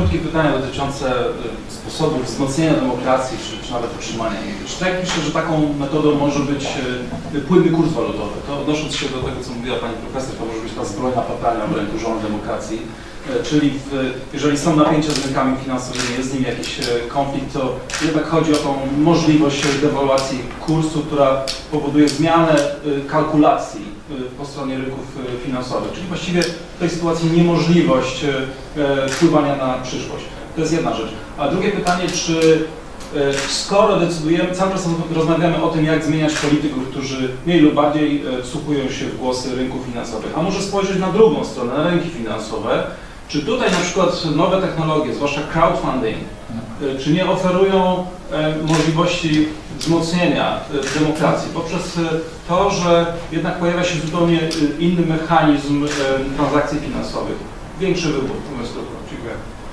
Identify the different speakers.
Speaker 1: krótkie pytania dotyczące y, sposobów wzmocnienia demokracji, czy, czy nawet utrzymania jej. Tak myślę, że taką metodą może być y, płynny kurs walutowy? To odnosząc się do tego, co mówiła Pani Profesor, to może być ta zbrojna patelnia w ręku żon demokracji. Y, Czyli w, jeżeli są napięcia z rynkami finansowymi, jest z nimi jakiś konflikt, to jednak chodzi o tą możliwość dewaluacji kursu, która powoduje zmianę kalkulacji po stronie rynków finansowych. Czyli właściwie w tej sytuacji niemożliwość e, wpływania na przyszłość. To jest jedna rzecz. A drugie pytanie, czy e, skoro decydujemy, cały czas rozmawiamy o tym, jak zmieniać polityków, którzy mniej lub bardziej e, wsłuchują się w głosy rynków finansowych, a może spojrzeć na drugą stronę, na rynki finansowe, czy tutaj na przykład nowe technologie, zwłaszcza crowdfunding, e, czy nie oferują możliwości wzmocnienia demokracji poprzez to, że jednak pojawia się zupełnie inny mechanizm transakcji finansowych, większy wybór, krótko. Dziękuję.